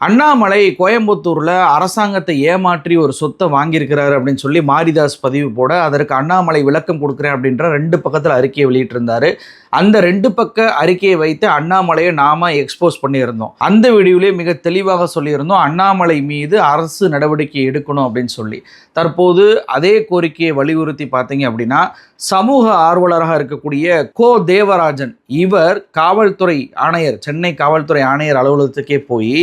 அண்ணாமலை கோயம்புத்தூரில் அரசாங்கத்தை ஏமாற்றி ஒரு சொத்தை வாங்கியிருக்கிறாரு அப்படின்னு சொல்லி மாரிதாஸ் பதிவு போட அதற்கு அண்ணாமலை விளக்கம் கொடுக்குறேன் அப்படின்ற ரெண்டு பக்கத்தில் அறிக்கையை வெளியிட்டிருந்தார். அந்த ரெண்டு பக்க அறிக்கையை வைத்து அண்ணாமலையை நாம எக்ஸ்போஸ் பண்ணியிருந்தோம். அந்த வீடியோலேயே மிக தெளிவாக சொல்லியிருந்தோம் அண்ணாமலை மீது அரசு நடவடிக்கை எடுக்கணும் அப்படின்னு சொல்லி. தற்போது அதே கோரிக்கையை வலியுறுத்தி பார்த்தீங்க அப்படின்னா சமூக ஆர்வலராக இருக்கக்கூடிய கோ தேவராஜன் இவர் காவல்துறை ஆணையர் சென்னை காவல்துறை ஆணையர் அலுவலகத்துக்கே போய்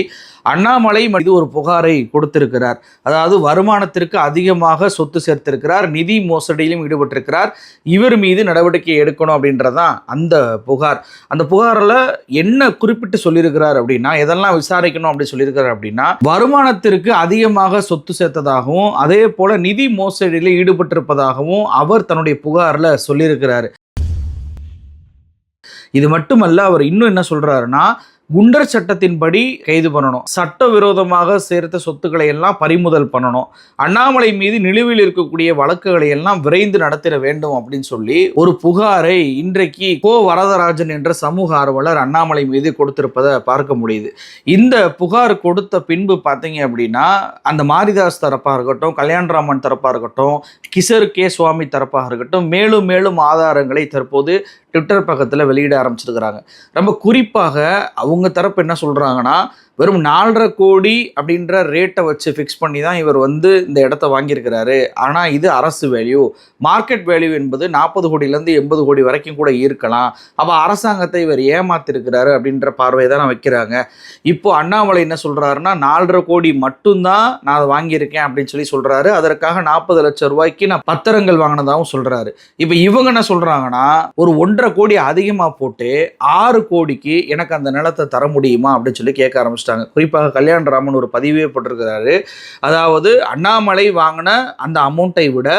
அண்ணாமலை மீது ஒரு புகாரை கொடுத்திருக்கிறார். அதாவது வருமானத்திற்கு அதிகமாக சொத்து சேர்த்திருக்கிறார் நிதி மோசடியிலும் ஈடுபட்டிருக்கிறார் இவர் மீது நடவடிக்கை எடுக்கணும் அப்படின்றதான் அந்த புகார். அந்த புகாரில் என்ன குறிப்பிட்டு சொல்லியிருக்கிறார் அப்படின்னா எதெல்லாம் விசாரிக்கணும் அப்படி சொல்லியிருக்கிறார் அப்படின்னா வருமானத்திற்கு அதிகமாக சொத்து சேர்த்ததாகவும் அதே போல் நிதி மோசடியில் ஈடுபட்டிருப்பதாகவும் அவர் தன்னுடைய புகாரில் சொல்லியிருக்கிறார். இது மட்டுமல்ல அவர் இன்னும் என்ன சொல்கிறாருன்னா குண்டர் சட்டத்தின்படி கைது பண்ணணும். சட்டவிரோதமாக சேர்த்த சொத்துக்களை எல்லாம் பறிமுதல் பண்ணணும். அண்ணாமலை மீது நிலுவையில் இருக்கக்கூடிய வழக்குகளை எல்லாம் விரைந்து நடத்திட வேண்டும் அப்படின்னு சொல்லி ஒரு புகாரை இன்றைக்கு கோ வரதராஜன் என்ற சமூக ஆர்வலர் அண்ணாமலை மீது கொடுத்திருப்பதை பார்க்க முடியுது. இந்த புகார் கொடுத்த பின்பு பார்த்தீங்க அப்படின்னா அந்த மாரிதாஸ் தரப்பாக இருக்கட்டும் கல்யாணராமன் தரப்பாக இருக்கட்டும் கிஷோர் கே சுவாமி தரப்பாக இருக்கட்டும் மேலும் மேலும் ஆதாரங்களை தற்போது ட்விட்டர் பக்கத்தில் வெளியிட ஆரம்பிச்சிருக்கிறாங்க. ரொம்ப குறிப்பாக அவங்க தரப்பு என்ன சொல்கிறாங்கன்னா வெறும் நாலரை கோடி அப்படின்ற ரேட்டை வச்சு ஃபிக்ஸ் பண்ணி தான் இவர் வந்து இந்த இடத்த வாங்கியிருக்கிறாரு. ஆனால் இது அரசு வேல்யூ மார்க்கெட் வேல்யூ என்பது நாற்பது கோடியிலேருந்து எண்பது கோடி வரைக்கும் கூட இருக்கலாம். அப்போ அரசாங்கத்தை இவர் ஏமாத்திருக்கிறாரு அப்படின்ற பார்வை தான் வைக்கிறாங்க. இப்போ அண்ணாமலை என்ன சொல்கிறாருன்னா நாலரை கோடி மட்டும்தான் நான் அதை வாங்கியிருக்கேன் அப்படின்னு சொல்லி சொல்கிறாரு அதற்காக நாற்பது லட்சம் ரூபாய்க்கு நான் பத்திரங்கள் வாங்கினதாகவும் சொல்கிறாரு இப்போ இவங்க என்ன சொல்கிறாங்கன்னா ஒரு ஒன்றரை கோடி அதிகமாக போட்டு ஆறு கோடிக்கு எனக்கு அந்த நிலத்தை தர முடியுமா அப்படின்னு சொல்லி கேட்க ஆரம்பிச்சிட்டாங்க. குறிப்பாக கல்யாணராமன் ஒரு பதிவே போட்டிருக்கிறாரு. அதாவது அண்ணாமலை வாங்கின அந்த அமௌண்ட்டை விட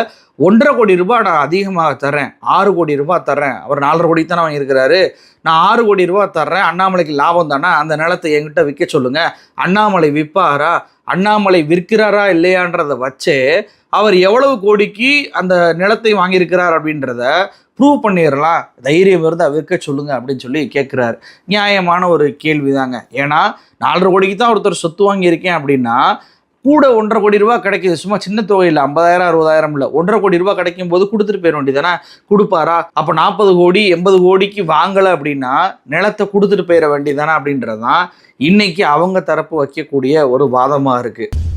ஒன்றரை கோடி ரூபாய் நான் அதிகமாக தரேன் ஆறு கோடி ரூபாய் தரேன் அவர் நாலரை கோடி தானே வாங்கியிருக்கிறாரு. நான் ஆறு கோடி ரூபாய் தர்றேன். அண்ணாமலைக்கு லாபம் தானே? அந்த நிலத்தை என்கிட்ட விற்க சொல்லுங்கள் அண்ணாமலை விற்பாரா? அண்ணாமலை விற்கிறாரா? இல்லையான்றதை வச்சே அவர் எவ்வளவு கோடிக்கு அந்த நிலத்தை வாங்கியிருக்கிறார் அப்படின்றத ப்ரூவ் பண்ணிடலாம். தைரியம் இருந்து விற்க சொல்லுங்க அப்படின்னு சொல்லி கேட்குறாரு. நியாயமான ஒரு கேள்வி தாங்க ஏன்னா நாலரை கோடிக்கு தான் ஒருத்தர் சொத்து வாங்கியிருக்கேன் அப்படின்னா கூட ஒன்றரை கோடி ரூபா கிடைக்குது. சும்மா சின்ன தொகையில் ஐம்பதாயிரம் அறுபதாயிரம் இல்லை. ஒன்றரை கோடி ரூபா கிடைக்கும் போது கொடுத்துட்டு போயிட வேண்டியதானே கொடுப்பாரா? அப்போ நாற்பது கோடி எண்பது கோடிக்கு வாங்கலை அப்படின்னா நிலத்தை கொடுத்துட்டு போயிட வேண்டியதானே அப்படின்றது தான் இன்னைக்கு அவங்க தரப்பு வைக்கக்கூடிய ஒரு வாதமாக இருக்குது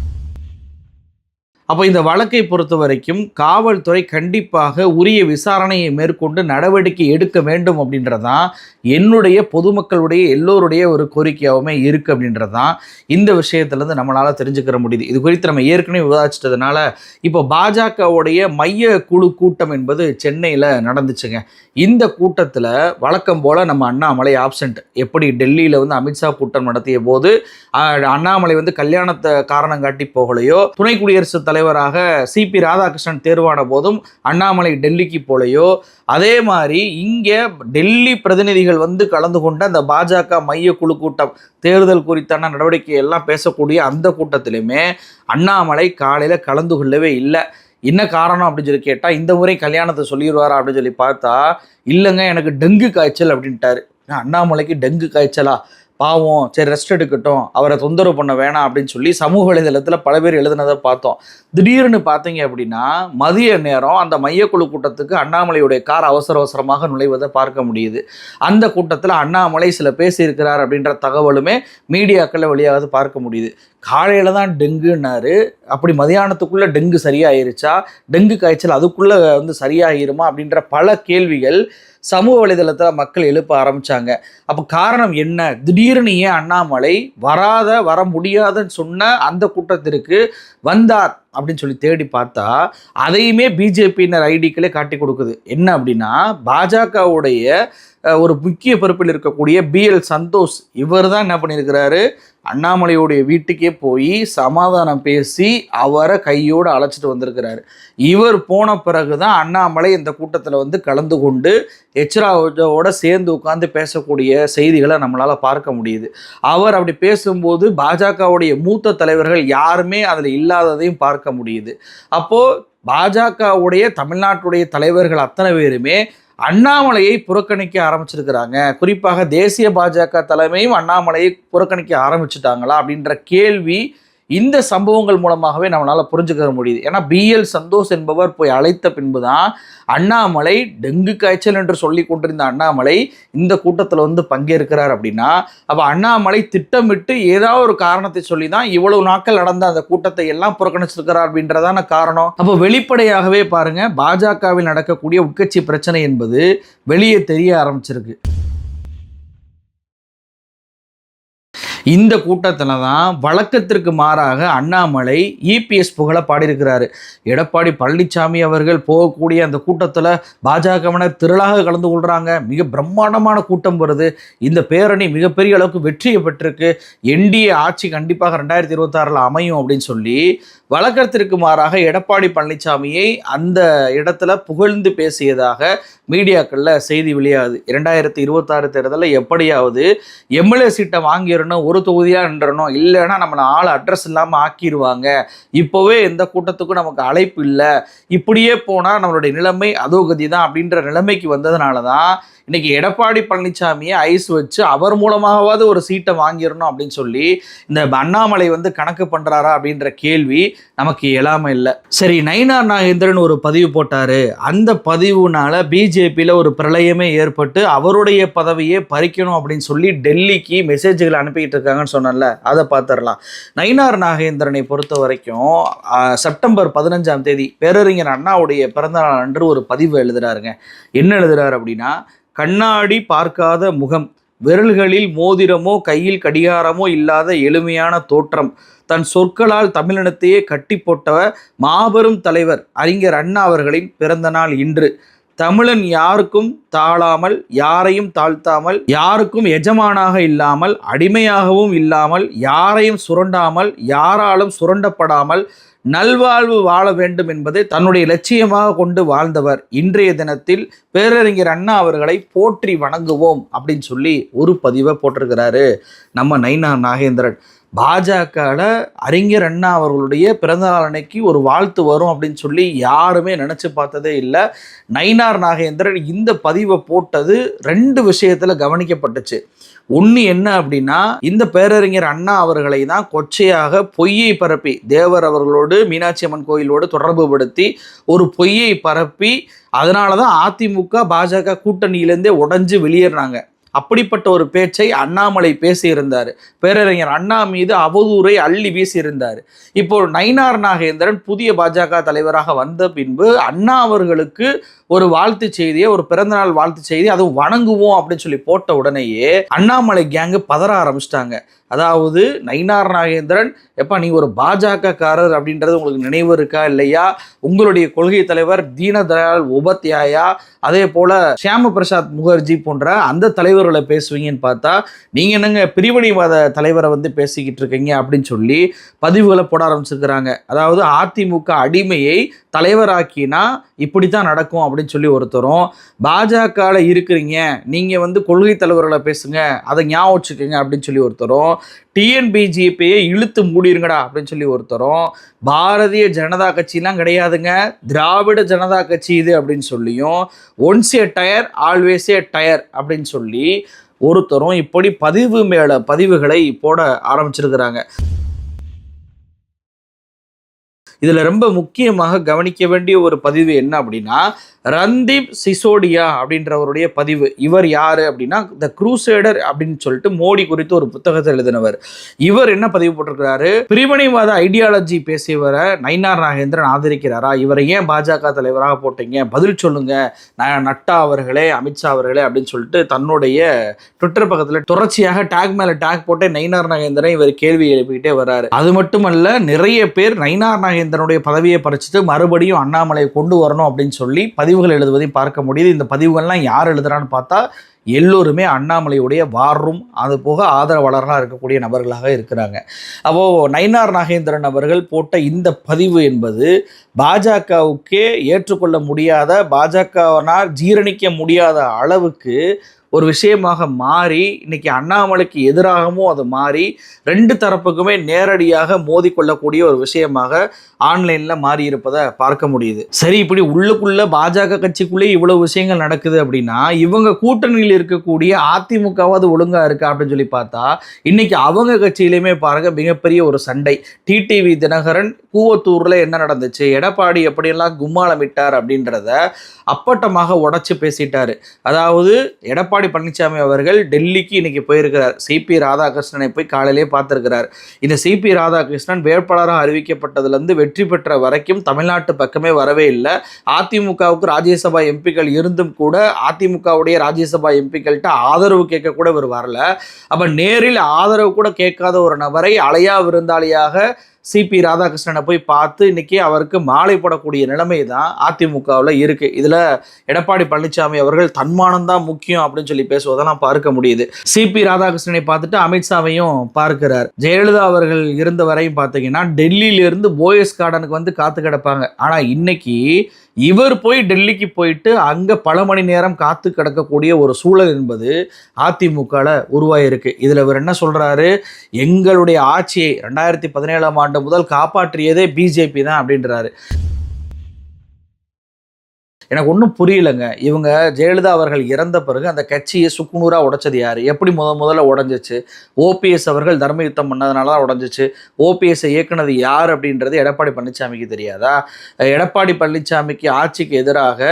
அப்போ இந்த வழக்கை பொறுத்த வரைக்கும் காவல்துறை கண்டிப்பாக உரிய விசாரணையை மேற்கொண்டு நடவடிக்கை எடுக்க வேண்டும் அப்படின்றதான் என்னுடைய பொதுமக்களுடைய எல்லோருடைய ஒரு கோரிக்கையாகவுமே இருக்குது அப்படின்றதான் இந்த விஷயத்துலேருந்து நம்மளால் தெரிஞ்சுக்கிற முடியுது. இது குறித்து நம்ம ஏற்கனவே விவாதிச்சிட்டதுனால இப்போ பாஜகவுடைய மைய குழு கூட்டம் என்பது சென்னையில் நடந்துச்சுங்க. இந்த கூட்டத்தில் வழக்கம் போல் நம்ம அண்ணாமலை ஆப்சண்ட் எப்படி டெல்லியில் வந்து அமித்ஷா கூட்டம் நடத்திய போது அண்ணாமலை வந்து கல்யாணத்தை காரணம் காட்டி போகலையோ துணை குடியரசுத் தலைவராக சிபி ராதாகிருஷ்ணன் தேர்வான போதும் அண்ணாமலை டெல்லிக்கு போலையோ அதே மாதிரி இங்கே டெல்லி பிரதிநிதிகள் வந்து கலந்து கொண்ட அந்த பாஜக மைய குழு கூட்டம் தேர்தல் குறித்தான நடவடிக்கை எல்லாம் பேசக்கூடிய அந்த கூட்டத்திலுமே அண்ணாமலை காலையில் கலந்து கொள்ளவே இல்லை. என்ன காரணம் அப்படின்னு சொல்லி கேட்டால் இந்த முறை கல்யாணத்தை சொல்லிடுவாரா அப்படின்னு சொல்லி பார்த்தா இல்லைங்க எனக்கு டெங்கு காய்ச்சல் அப்படின்ட்டாரு. அண்ணாமலைக்கு டெங்கு காய்ச்சலா? பாவம் சரி ரெஸ்ட் எடுக்கட்டும் அவரை தொந்தரவு பண்ண வேணாம் அப்படின்னு சொல்லி சமூக வலைதளத்தில் பல பேர் எழுதுனதை பார்த்தோம். திடீர்னு பார்த்தீங்க அப்படின்னா மதிய நேரம் அந்த மையக்குழு கூட்டத்துக்கு அண்ணாமலையுடைய கார் அவசர அவசரமாக நுழைவதை பார்க்க முடியுது. அந்த கூட்டத்தில் அண்ணாமலை சில பேசியிருக்கிறார் அப்படின்ற தகவலுமே மீடியாக்களில் வழியாவது பார்க்க முடியுது. காலையில் தான் டெங்குன்னாரு. அப்படி மதியானத்துக்குள்ளே டெங்கு சரியாயிருச்சா? டெங்கு காய்ச்சல் அதுக்குள்ளே வந்து சரியாயிருமா? அப்படின்ற பல கேள்விகள் சமூக வலைதளத்தில் மக்கள் எழுப்ப ஆரம்பித்தாங்க அப்போ காரணம் என்ன? திடீர்னு ஏன் அண்ணாமலை வராத வர முடியாதுன்னு சொன்ன அந்த கூட்டத்திற்கு வந்தார் அப்படின்னு சொல்லி தேடி பார்த்தா அதையுமே பிஜேபியினர் ஐடிக்களே காட்டி கொடுக்குது. என்ன அப்படின்னா பாஜகவுடைய ஒரு முக்கிய பொறுப்பில் இருக்கக்கூடிய பிஎல் சந்தோஷ் இவர் தான் என்ன பண்ணியிருக்கிறாரு? அண்ணாமலையுடைய வீட்டுக்கே போய் சமாதானம் பேசி அவரை கையோடு அழைச்சிட்டு வந்திருக்கிறாரு. இவர் போன பிறகு தான் அண்ணாமலை இந்த கூட்டத்தில் வந்து கலந்து கொண்டு எச்ராஜோட சேர்ந்து உட்காந்து பேசக்கூடிய செய்திகளை நம்மளால் பார்க்க முடியுது. அவர் அப்படி பேசும்போது பாஜகவுடைய மூத்த தலைவர்கள் யாருமே அதில் இல்லாததையும் பார்க்க முடியுது. அப்போது பாஜகவுடைய தமிழ்நாட்டுடைய தலைவர்கள் அத்தனை பேருமே அண்ணாமலையை புறக்கணிக்க ஆரம்பிச்சிருக்கிறாங்க. குறிப்பாக தேசிய பாஜக தலைமையும் அண்ணாமலையை புறக்கணிக்க ஆரம்பிச்சிட்டாங்களா அப்படின்ற கேள்வி இந்த சம்பவங்கள் மூலமாகவே நம்மளால் புரிஞ்சுக்க முடியுது. ஏன்னா பிஎல் சந்தோஷ் என்பவர் போய் அழைத்த பின்பு தான் அண்ணாமலை டெங்கு காய்ச்சல் என்று சொல்லி கொண்டிருந்த அண்ணாமலை இந்த கூட்டத்தில் வந்து பங்கேற்கிறார் அப்படின்னா அப்போ அண்ணாமலை திட்டமிட்டு ஏதாவது ஒரு காரணத்தை சொல்லி தான் இவ்வளவு நாட்கள் நடந்த அந்த கூட்டத்தை எல்லாம் புறக்கணிச்சிருக்கிறார் அப்படின்றதான காரணம். அப்போ வெளிப்படையாகவே பாருங்க பாஜகவில் நடக்கக்கூடிய உட்கட்சி பிரச்சனை என்பது வெளியே தெரிய ஆரம்பிச்சிருக்கு. இந்த கூட்டத்தில் தான் வழக்கத்திற்கு மாறாக அண்ணாமலை இபிஎஸ் புகழ பாடியிருக்கிறாரு. எடப்பாடி பழனிசாமி அவர்கள் போகக்கூடிய அந்த கூட்டத்தில் பாஜகவினர் திரளாக கலந்து கொள்கிறாங்க மிக பிரம்மாண்டமான கூட்டம் வருது. இந்த பேரணி மிகப்பெரிய அளவுக்கு வெற்றியை பெற்றிருக்கு. என்டிஏ ஆட்சி கண்டிப்பாக ரெண்டாயிரத்தி இருபத்தாறில் அமையும் அப்படின்னு சொல்லி வழக்கத்திற்கு மாறாக எடப்பாடி பழனிசாமியை அந்த இடத்துல புகழ்ந்து பேசியதாக மீடியாக்களில் செய்தி வெளியாகுது. இரண்டாயிரத்தி இருபத்தாறு தேர்தலில் எப்படியாவது எம்எல்ஏ சீட்டை வாங்கிடணும் ஒரு தொகுதியாக நின்றணும். இல்லைன்னா நம்மளை ஆள் அட்ரஸ் இல்லாமல் ஆக்கிடுவாங்க இப்போவே எந்த கூட்டத்துக்கும் நமக்கு அழைப்பு இல்லை. இப்படியே போனால் நம்மளுடைய நிலைமை அதோகதி தான் அப்படின்ற நிலைமைக்கு வந்ததுனால தான் இன்னைக்கு எடப்பாடி பழனிசாமியை ஐஸ் வச்சு அவர் மூலமாகவாவது ஒரு சீட்டை வாங்கிடணும் அப்படின்னு சொல்லி இந்த அண்ணாமலை வந்து கணக்கு பண்ணுறாரா அப்படின்ற கேள்வி நமக்கு எழாம இல்லை. சரி நயினார் நாகேந்திரன் ஒரு பதிவு போட்டார். அந்த பதிவுனால பிஜேபியில் ஒரு பிரளயமே ஏற்பட்டு அவருடைய பதவியே பறிக்கணும் அப்படின்னு சொல்லி டெல்லிக்கு மெசேஜ்கள் அனுப்பிக்கிட்டு இருக்காங்கன்னு சொன்னல அதை பார்த்துடலாம். நயினார் நாகேந்திரனை பொறுத்த வரைக்கும் செப்டம்பர் பதினஞ்சாம் தேதி பேரறிஞர் அண்ணாவுடைய பிறந்தநாள் அன்று ஒரு பதிவு எழுதுறாருங்க. என்ன எழுதுறாரு அப்படின்னா கண்ணாடி பார்க்காத முகம் விரல்களில் மோதிரமோ கையில் கடிகாரமோ இல்லாத எளிமையான தோற்றம் தன் சொற்களால் தமிழினத்தையே கட்டி போட்டவர் மாபெரும் தலைவர் அறிஞர் அண்ணா அவர்களின் பிறந்த நாள் இன்று. தமிழன் யாருக்கும் தாழாமல் யாரையும் தாழ்த்தாமல் யாருக்கும் எஜமானாக இல்லாமல் அடிமையாகவும் இல்லாமல் யாரையும் சுரண்டாமல் யாராலும் சுரண்டப்படாமல் நல்வாழ்வு வாழ வேண்டும் என்பதை தன்னுடைய லட்சியமாக கொண்டு வாழ்ந்தவர். இன்றைய தினத்தில் பேரறிஞர் அண்ணா அவர்களை போற்றி வணங்குவோம் அப்படின்னு சொல்லி ஒரு பதிவை போட்டிருக்கிறாரு நம்ம நைனா நாகேந்திரன். பாஜகவில் அறிஞர் அண்ணா அவர்களுடைய பிறந்தநாள் அன்னைக்கு ஒரு வாழ்த்து வரும் அப்படின்னு சொல்லி யாருமே நினச்சி பார்த்ததே இல்லை. நயினார் நாகேந்திரன் இந்த பதிவை போட்டது ரெண்டு விஷயத்தில் கவனிக்கப்பட்டுச்சு. ஒன்று என்ன அப்படின்னா இந்த பேரறிஞர் அண்ணா அவர்களை தான் கொச்சையாக பொய்யை பரப்பி தேவர் அவர்களோடு மீனாட்சி அம்மன் கோயிலோடு தொடர்பு படுத்தி ஒரு பொய்யை பரப்பி அதனால தான் அதிமுக பாஜக கூட்டணியிலேருந்தே உடஞ்சி வெளியேறினாங்க. அப்படிப்பட்ட ஒரு பேச்சை அண்ணாமலை பேசியிருந்தார். பேரறிஞர் அண்ணா மீது அவதூறை அள்ளி வீசியிருந்தார். இப்போ நயினார் நாகேந்திரன் புதிய பாஜக தலைவராக வந்த பின்பு அண்ணா அவர்களுக்கு ஒரு வாழ்த்து செய்தியை ஒரு பிறந்தநாள் வாழ்த்து செய்தி அதுவும் வணங்குவோம் அப்படின்னு சொல்லி போட்ட உடனேயே அண்ணாமலை கேங்கு பதற ஆரம்பிச்சிட்டாங்க. அதாவது நயினார் நாகேந்திரன் எப்பா நீ ஒரு பாஜக காரர் அப்படின்றது உங்களுக்கு நினைவு இருக்கா இல்லையா? உங்களுடைய கொள்கை தலைவர் தீனதயாள் உபத்யாயா அதே போல ஷியாம பிரசாத் முகர்ஜி போன்ற அந்த தலைவர்களை பேசுவீங்கன்னு பார்த்தா நீங்க என்னங்க பிரிவினைவாத தலைவரை வந்து பேசிக்கிட்டு இருக்கீங்க? அப்படின்னு சொல்லி பதிவுகளை போட ஆரம்பிச்சிருக்கிறாங்க. அதாவது அதிமுக அடிமையை தலைவராக்கினா இப்படி தான் நடக்கும் அப்படின்னு அப்படின்னு சொல்லி ஒருத்தரும் பாஜகவில் இருக்கிறீங்க நீங்கள் வந்து கொள்கை தலைவர்களை பேசுங்க அதை ஞாபகம் வச்சுக்கோங்க அப்படின்னு சொல்லி ஒருத்தரும் டிஎன்பிஜிபியை இழுத்து மூடிருங்கடா அப்படின்னு சொல்லி ஒருத்தரும் பாரதிய ஜனதா கட்சிலாம் கிடையாதுங்க திராவிட ஜனதா கட்சி இது அப்படின்னு சொல்லியும் once a tyre always a tyre அப்படின்னு சொல்லி ஒருத்தரும் இப்படி பதிவு மேலே பதிவுகளை போட ஆரம்பிச்சிருக்கிறாங்க. இதில் ரொம்ப முக்கியமாக கவனிக்க வேண்டிய ஒரு பதிவு என்ன அப்படின்னா ரந்தீப் சிசோடியா அப்படின்றவருடைய பதிவு. இவர் யாரு அப்படின்னா த குரூசேடர் அப்படின்னு சொல்லிட்டு மோடி குறித்து ஒரு புத்தகத்தை எழுதினவர். இவர் என்ன பதிவு போட்டிருக்கிறாரு? பிரிவினைவாத ஐடியாலஜி பேசியவரை நயினார் நாகேந்திரன் ஆதரிக்கிறாரா? இவரை ஏன் பாஜக தலைவராக போட்டீங்க? பதில் சொல்லுங்க. நான் நட்டா அவர்களே அமித்ஷா அவர்களே அப்படின்னு சொல்லிட்டு தன்னுடைய ட்விட்டர் பக்கத்தில் தொடர்ச்சியாக டேக் மேல டேக் போட்டு நயினார் நாகேந்திரன் இவர் கேள்வி எழுப்பிக்கிட்டே வர்றாரு. அது மட்டுமல்ல நிறைய பேர் நயினார் நாகேந்திரனுடைய பதவியை பறிச்சுட்டு மறுபடியும் அண்ணாமலையை கொண்டு வரணும் அப்படின்னு சொல்லி பதிவு பதிவுகள் எழுதுவதையும் பார்க்க முடியுது. இந்த பதிவுகள்லாம் யார் எழுதுறான்னு பார்த்தா எல்லோருமே அண்ணாமலையுடைய வாரும் அது போக ஆதரவாளர்களாக இருக்கக்கூடிய நபர்களாக இருக்கிறாங்க. அப்போது நயினார் நாகேந்திரன் அவர்கள் போட்ட இந்த பதிவு என்பது பாஜகவுக்கே ஏற்றுக்கொள்ள முடியாத பாஜகவினால் ஜீரணிக்க முடியாத அளவுக்கு ஒரு விஷயமாக மாறி இன்னைக்கு அண்ணாமலைக்கு எதிராகவும் அது மாறி ரெண்டு தரப்புக்குமே நேரடியாக மோதிக்கொள்ளக்கூடிய ஒரு விஷயமாக ஆன்லைன்ல மாறி இருப்பதை பார்க்க முடியுது. சரி இப்படி உள்ளுக்குள்ள பாஜக கட்சிக்குள்ளே இவ்வளவு விஷயங்கள் நடக்குது அப்படின்னா இவங்க கூட்டணியில் இருக்கக்கூடிய அதிமுகவாவது ஒழுங்கா இருக்கா அப்படின்னு சொல்லி பார்த்தா இன்னைக்கு அவங்க கட்சியிலுமே பாருங்க மிகப்பெரிய ஒரு சண்டை. டிடிவி தினகரன் கூவத்தூர்ல என்ன நடந்துச்சு எடப்பாடி எப்படியெல்லாம் கும்மாளமிட்டார் அப்படின்றத அப்பட்டமாக உடச்சி பேசிட்டாரு. அதாவது எடப்பாடி பழனிசாமி அவர்கள் டெல்லிக்கு இன்னைக்கு போயிருக்கிறார். சிபி ராதாகிருஷ்ணனை போய் காலையிலே பார்த்துருக்கிறார். இந்த சிபி ராதாகிருஷ்ணன் வேட்பாளராக அறிவிக்கப்பட்டதுலேருந்து வெற்றி பெற்ற வரைக்கும் தமிழ்நாட்டு பக்கமே வரவே இல்லை. அதிமுகவுக்கு ராஜ்யசபா எம்பிக்கள் இருந்தும் கூட அதிமுகவுடைய ராஜ்யசபா எம்பிக்கள்கிட்ட ஆதரவு கேட்க கூட இவர் வரல. அப்போ நேரில் ஆதரவு கூட கேட்காத ஒரு நபரை அலையா விருந்தாளியாக சிபி ராதாகிருஷ்ணனை போய் பார்த்து இன்னைக்கு அவருக்கு மாலை போடக்கூடிய நிலைமை தான் அதிமுகவில் இருக்குது இதில் எடப்பாடி பழனிசாமி அவர்கள் தன்மானம் தான் முக்கியம் அப்படின்னு சொல்லி பேசுவதெல்லாம் பார்க்க முடியுது. சிபி ராதாகிருஷ்ணனை பார்த்துட்டு அமித்ஷாவையும் பார்க்கிறார். ஜெயலலிதா அவர்கள் இருந்த வரையும் பார்த்தீங்கன்னா டெல்லியிலிருந்து போயஸ் கார்டனுக்கு வந்து காத்து கிடப்பாங்க. ஆனால் இன்னைக்கு இவர் போய் டெல்லிக்கு போயிட்டு அங்கே பல மணி நேரம் காத்து கிடக்கக்கூடிய ஒரு சூழல் என்பது அதிமுகவில் உருவாயிருக்கு. இதில் இவர் என்ன சொல்கிறாரு எங்களுடைய ஆட்சியை ரெண்டாயிரத்தி பதினேழாம் ஆண்டு முதல் காப்பாற்றியதே பிஜேபி தான் அப்படின்றாரு. எனக்கு ஒன்றும் புரியலைங்க. இவங்க ஜெயலலிதா அவர்கள் இறந்த பிறகு அந்த கட்சியை சுக்குநூறாக உடைச்சது யார்? எப்படி முத முதல்ல உடஞ்சிச்சு? ஓபிஎஸ் அவர்கள் தர்ம யுத்தம் பண்ணதுனால தான் உடஞ்சிச்சு. ஓபிஎஸ் இயக்குனது யார் அப்படின்றது எடப்பாடி பழனிசாமிக்கு தெரியாதா? எடப்பாடி பழனிசாமிக்கு ஆட்சிக்கு எதிராக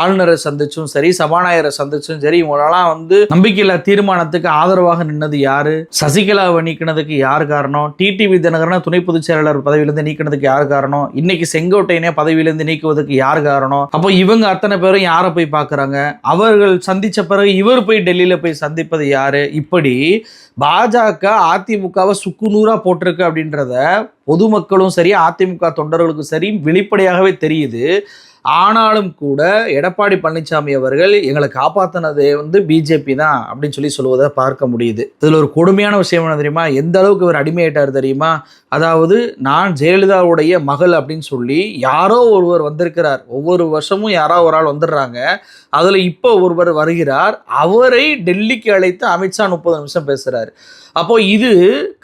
ஆளுநரை சந்திச்சும் சரி சபாநாயகரை சந்திச்சும் சரி இவங்களெல்லாம் வந்து நம்பிக்கையில்லா தீர்மானத்துக்கு ஆதரவாக நின்னது யாரு? சசிகலாவை நீக்கினதுக்கு யார் காரணம்? டிடிவி தினகரனை துணை பொதுச் செயலாளர் பதவியிலேருந்து நீக்கினதுக்கு யார் காரணம்? இன்னைக்கு செங்கோட்டையனே பதவியிலிருந்து நீக்குவதற்கு யார் காரணம்? அப்போ இவங்க அத்தனை பேரும் யாரை போய் பார்க்குறாங்க? அவர்கள் சந்திச்ச பிறகு இவர் போய் டெல்லியில் போய் சந்திப்பது யாரு? இப்படி பாஜக அதிமுகவை சுக்குநூறாக போட்டிருக்கு அப்படின்றத பொதுமக்களும் சரி அதிமுக தொண்டர்களுக்கும் சரி வெளிப்படையாகவே தெரியுது. ஆனாலும் கூட எடப்பாடி பழனிசாமி அவர்கள் எங்களை காப்பாற்றினதே வந்து பிஜேபி தான் அப்படின்னு சொல்லி சொல்லுவதை பார்க்க முடியுது. இதில் ஒரு கொடுமையான விஷயம் என்ன தெரியுமா? எந்த அளவுக்கு இவர் அடிமையாயிட்டார் தெரியுமா? அதாவது நான் ஜெயலலிதாவுடைய மகள் அப்படின்னு சொல்லி யாரோ ஒருவர் வந்திருக்கிறார். ஒவ்வொரு வருஷமும் யாரோ ஒரு ஆள் வந்துடுறாங்க. அதில் இப்போ ஒருவர் வருகிறார். அவரை டெல்லிக்கு அழைத்து அமித்ஷா முப்பது நிமிஷம் பேசுகிறார் அப்போ இது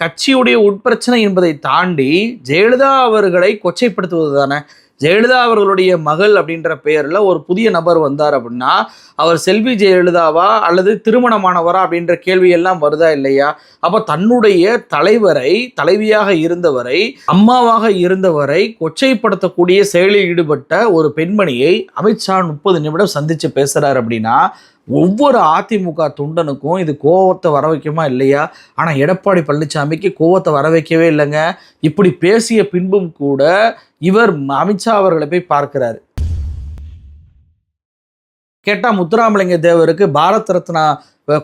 கட்சியுடைய உட்பிரச்சனை என்பதை தாண்டி ஜெயலலிதா அவர்களை கொச்சைப்படுத்துவது தானே? ஜெயலலிதா அவர்களுடைய மகள் அப்படின்ற பெயரில் ஒரு புதிய நபர் வந்தார் அப்படின்னா அவர் செல்வி ஜெயலலிதாவா அல்லது திருமணமானவரா அப்படின்ற கேள்வியெல்லாம் வருதா இல்லையா? அப்போ தன்னுடைய தலைவரை தலைவியாக இருந்தவரை அம்மாவாக இருந்தவரை கொச்சைப்படுத்தக்கூடிய செயலில் ஈடுபட்ட ஒரு பெண்மணியை அமித்ஷா முப்பது நிமிடம் சந்தித்து பேசுகிறார் அப்படின்னா ஒவ்வொரு அதிமுக துண்டனுக்கும் இது கோவத்தை வர வைக்குமா இல்லையா? ஆனால் எடப்பாடி பழனிசாமிக்கு கோவத்தை வர வைக்கவே இல்லைங்க. இப்படி பேசிய பின்பும் கூட இவர் அமித்ஷா அவர்களை போய் பார்க்கிறாரு. கேட்டால் முத்துராமலிங்க தேவருக்கு பாரத் ரத்னா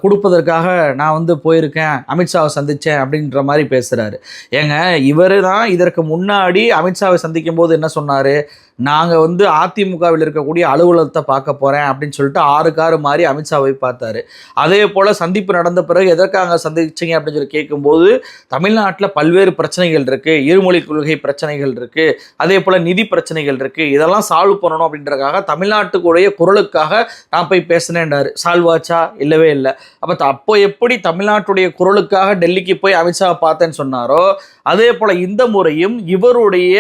கொடுப்பதற்காக நான் வந்து போயிருக்கேன் அமித்ஷாவை சந்தித்தேன் அப்படின்ற மாதிரி பேசுகிறாரு ஏங்க இவர் தான் இதற்கு முன்னாடி அமித்ஷாவை சந்திக்கும் போது என்ன சொன்னார்? நாங்கள் வந்து அதிமுகவில் இருக்கக்கூடிய அலுவலகத்தை பார்க்க போகிறேன் அப்படின்னு சொல்லிட்டு ஆறு காரு மாதிரி அமித்ஷாவை பார்த்தாரு. அதே போல் சந்திப்பு நடந்த பிறகு எதற்காக சந்திச்சிங்க அப்படின்னு சொல்லி கேட்கும்போது தமிழ்நாட்டில் பல்வேறு பிரச்சனைகள் இருக்குது இருமொழி கொள்கை பிரச்சனைகள் இருக்குது அதே போல் நிதி பிரச்சனைகள் இருக்குது இதெல்லாம் சால்வ் பண்ணணும் அப்படின்றதுக்காக தமிழ்நாட்டுக்குடைய குரலுக்காக நான் போய் பேசினேன்டாரு. சால்வாச்சா இல்லவே இல்லை. அப்போ அப்போ எப்படி தமிழ்நாட்டுடைய குரலுக்காக டெல்லிக்கு போய் அமித்ஷாவை பார்த்தேன்னு சொன்னாரோ அதே போல் இந்த முறையும் இவருடைய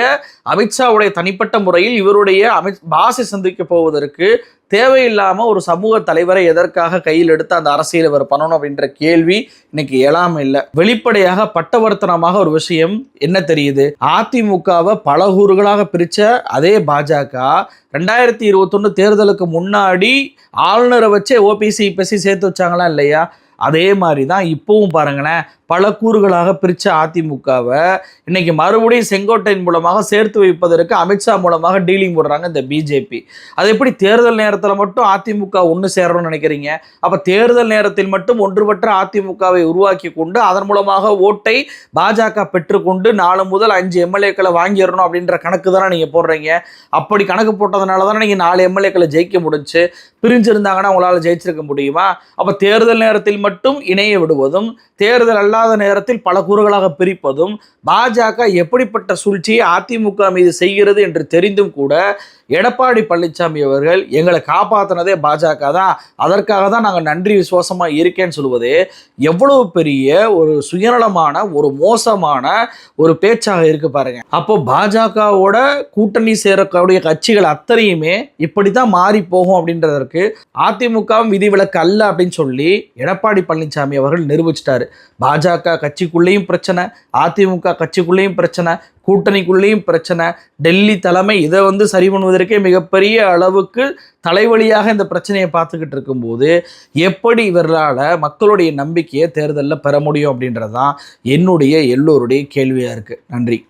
அமித்ஷாவுடைய தனிப்பட்ட முறையில் இவருடைய அமித் பாஸை சந்திக்க போவதற்கு தேவையில்லாமல் ஒரு சமூக தலைவரை எதற்காக கையில் எடுத்து அந்த அரசியல் இவர் பண்ணணும் அப்படின்ற கேள்வி இன்னைக்கு எழாம இல்லை. வெளிப்படையாக பட்டவர்த்தனமாக ஒரு விஷயம் என்ன தெரியுது? அதிமுகவை பல கூறுகளாக பிரித்த அதே பாஜக ரெண்டாயிரத்தி இருபத்தொன்று தேர்தலுக்கு முன்னாடி ஆளுநரை வச்சே ஓபிசி பேசி சேர்த்து வச்சாங்களா இல்லையா? அதே மாதிரி தான் இப்போவும் பாருங்களேன் பல கூறுகளாக பிரித்த அதிமுகவை இன்னைக்கு மறுபடியும் செங்கோட்டையின் மூலமாக சேர்த்து வைப்பதற்கு அமித்ஷா மூலமாக டீலிங் போடுறாங்க இந்த பிஜேபி. அது எப்படி தேர்தல் நேரத்தில் மட்டும் அதிமுக ஒன்று சேரணும்னு நினைக்கிறீங்க? அப்போ தேர்தல் நேரத்தில் மட்டும் ஒன்றுபட்ட அதிமுகவை உருவாக்கி கொண்டு அதன் மூலமாக ஓட்டை பாஜக பெற்றுக்கொண்டு நாலு முதல் அஞ்சு எம்எல்ஏக்களை வாங்கிடணும் அப்படின்ற கணக்கு தானே நீங்கள் போடுறீங்க? அப்படி கணக்கு போட்டதுனால தானே நீங்கள் நாலு எம்எல்ஏக்களை ஜெயிக்க முடிஞ்சு பிரிஞ்சிருந்தாங்கன்னா உங்களால் ஜெயிச்சிருக்க முடியுமா? அப்போ தேர்தல் நேரத்தில் மட்டும் இணைய விடுவதும் தேர்தல் அல்லாத நேரத்தில் பல கூறுகளாக பிரிப்பதும் பாஜக எப்படிப்பட்ட சூழ்ச்சியை அதிமுக மீது செய்கிறது என்று தெரிந்தும் கூட எடப்பாடி பழனிசாமி அவர்கள் எங்களை காப்பாற்றினதே பாஜக தான். அதற்காக தான் நாங்கள் நன்றி விசுவாசமாக இருக்கேன்னு சொல்வது எவ்வளவு பெரிய ஒரு சுயநலமான ஒரு மோசமான ஒரு பேச்சாக இருக்கு பாருங்க. அப்போ பாஜகவோட கூட்டணி சேரக்கூடிய கட்சிகள் அத்தனையுமே இப்படி தான் மாறி போகும் அப்படின்றதற்கு அதிமுகவும் விதிவிலக்கு அல்ல அப்படின்னு சொல்லி எடப்பாடி பழனிசாமி அவர்கள் நிரூபிச்சிட்டாரு. பாஜக கட்சிக்குள்ளேயும் பிரச்சனை அதிமுக கட்சிக்குள்ளேயும் பிரச்சனை கூட்டணிக்குள்ளேயும் பிரச்சனை. டெல்லி தலைமை இதை வந்து சரி பண்ணுவதற்கே மிகப்பெரிய அளவுக்கு தலைவலியாக இந்த பிரச்சனையை பார்த்துக்கிட்டு இருக்கும்போது எப்படி இவர்களால் மக்களுடைய நம்பிக்கையை தேர்தலில் பெற முடியும் அப்படின்றது தான் என்னுடைய எல்லோருடைய கேள்வியாக இருக்குது நன்றி.